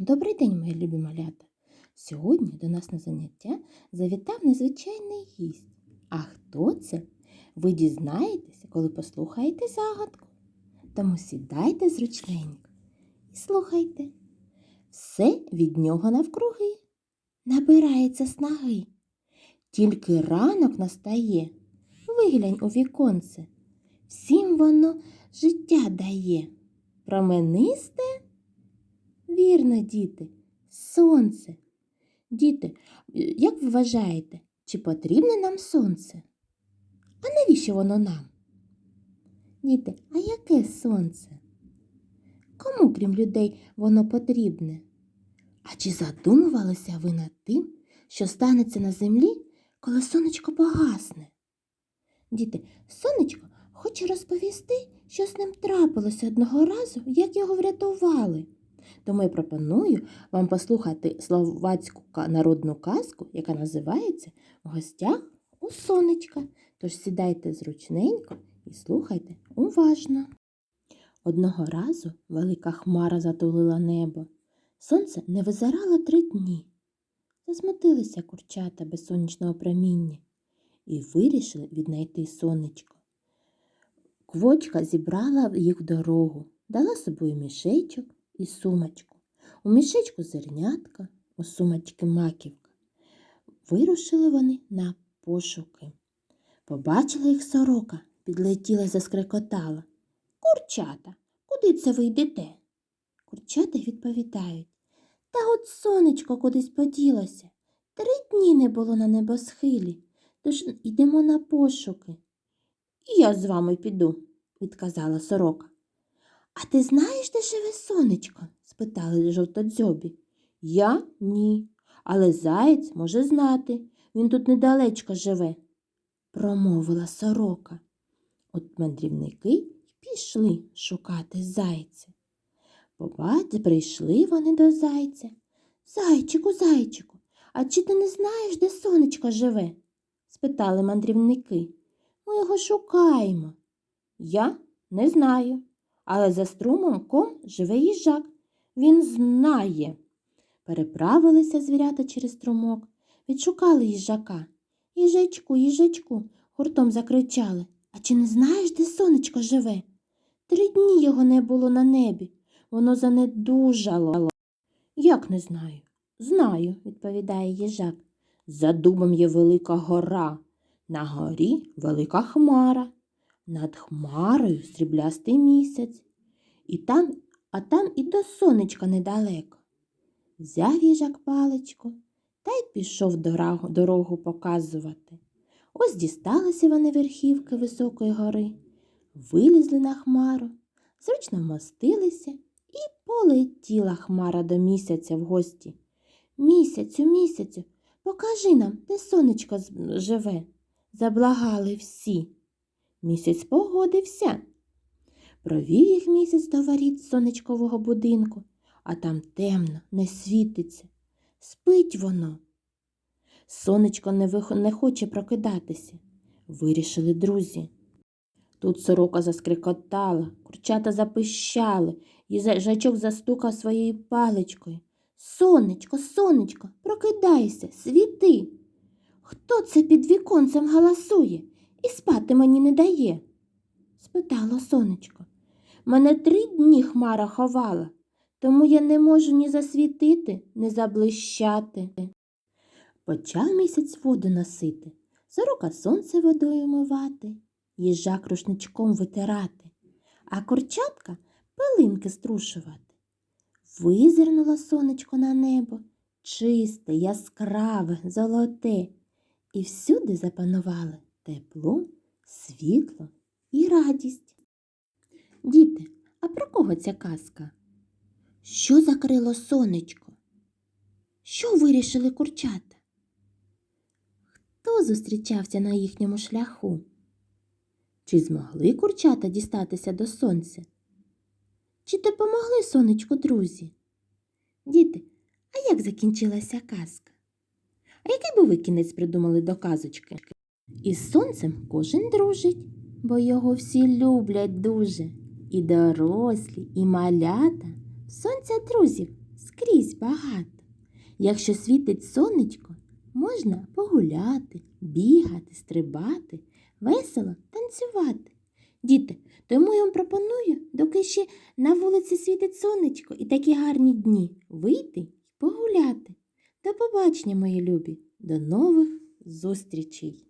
Добрий день, мої любі малята! Сьогодні до нас на заняття завітав незвичайний гість. А хто це? Ви дізнаєтеся, коли послухаєте загадку. Тому сідайте зручненько і слухайте. Все від нього навкруги набирається снаги. Тільки ранок настає, виглянь у віконце. Всім воно життя дає. Променисте Вірно, діти, сонце. Діти, як ви вважаєте, чи потрібне нам сонце? А навіщо воно нам? Діти, а яке сонце? Кому, крім людей, воно потрібне? А чи задумувалися ви над тим, що станеться на землі, коли сонечко погасне? Діти, сонечко хоче розповісти, що з ним трапилося одного разу, як його врятували. Тому я пропоную вам послухати словацьку народну казку, яка називається В гостях у сонечка. Тож сідайте зручненько і слухайте уважно. Одного разу велика хмара затулила небо. Сонце не визирало три дні. Засмутилися курчата без сонячного проміння і вирішили віднайти сонечко. Квочка зібрала їх в дорогу, дала собою мішечок і сумочку. У мішечку зернятка, у сумочки маківка. Вирушили вони на пошуки. Побачила їх сорока, підлетіла заскрекотала. Курчата, куди це ви йдете? Курчата відповідають. Та от сонечко кудись поділося. Три дні не було на небосхилі, тож йдемо на пошуки. І я з вами піду, відказала сорока. А ти знаєш, де живе сонечко? спитали жовтодзьобі. Я ні. Але заєць може знати. Він тут недалечко живе, промовила сорока. От мандрівники пішли шукати зайця. Побач, прийшли вони до зайця. Зайчику, зайчику, а чи ти не знаєш, де сонечко живе? спитали мандрівники. Ми його шукаємо. Я не знаю, але за струмом ком живе їжак. Він знає. Переправилися звірята через струмок, відшукали їжака. Їжачку, їжачку, гуртом закричали. А чи не знаєш, де сонечко живе? Три дні його не було на небі. Воно занедужало. Як не знаю? Знаю, відповідає їжак. За дубом є велика гора. На горі велика хмара. Над хмарою сріблястий місяць. І там, а там і до сонечка недалеко. Взяв їжак паличку та й пішов дорогу, показувати. Ось дісталися вони верхівки високої гори, вилізли на хмару, зручно вмостилися і полетіла хмара до місяця в гості. Місяцю, місяцю, покажи нам, де сонечко живе. Заблагали всі. Місяць погодився. Провів їх місяць до воріт сонечкового будинку, а там темно, не світиться. Спить воно. Сонечко не, вих... не хоче прокидатися. Вирішили друзі. Тут сорока заскрикотала, курчата запищали, їжачок застукав своєю паличкою. Сонечко, сонечко, прокидайся, світи. Хто це під віконцем галасує і спати мені не дає? спитало сонечко. Мене три дні хмара ховала, тому я не можу ні засвітити, ні заблищати. Почав місяць воду носити, сорока сонце водою мивати, їжак рушничком витирати, а курчатка пилинки струшувати. Визирнуло сонечко на небо, чисте, яскраве, золоте, і всюди запанували тепло, світло і радість. Діти, а про кого ця казка? Що закрило сонечко? Що вирішили курчата? Хто зустрічався на їхньому шляху? Чи змогли курчата дістатися до сонця? Чи допомогли сонечку друзі? Діти, а як закінчилася казка? А який би ви кінець придумали до казочки? Із сонцем кожен дружить, бо його всі люблять дуже. І дорослі, і малята. Сонця друзів скрізь багато. Якщо світить сонечко, можна погуляти, бігати, стрибати, весело танцювати. Діти, тому я вам пропоную, доки ще на вулиці світить сонечко і такі гарні дні, вийти й погуляти. До побачення, мої любі, до нових зустрічей!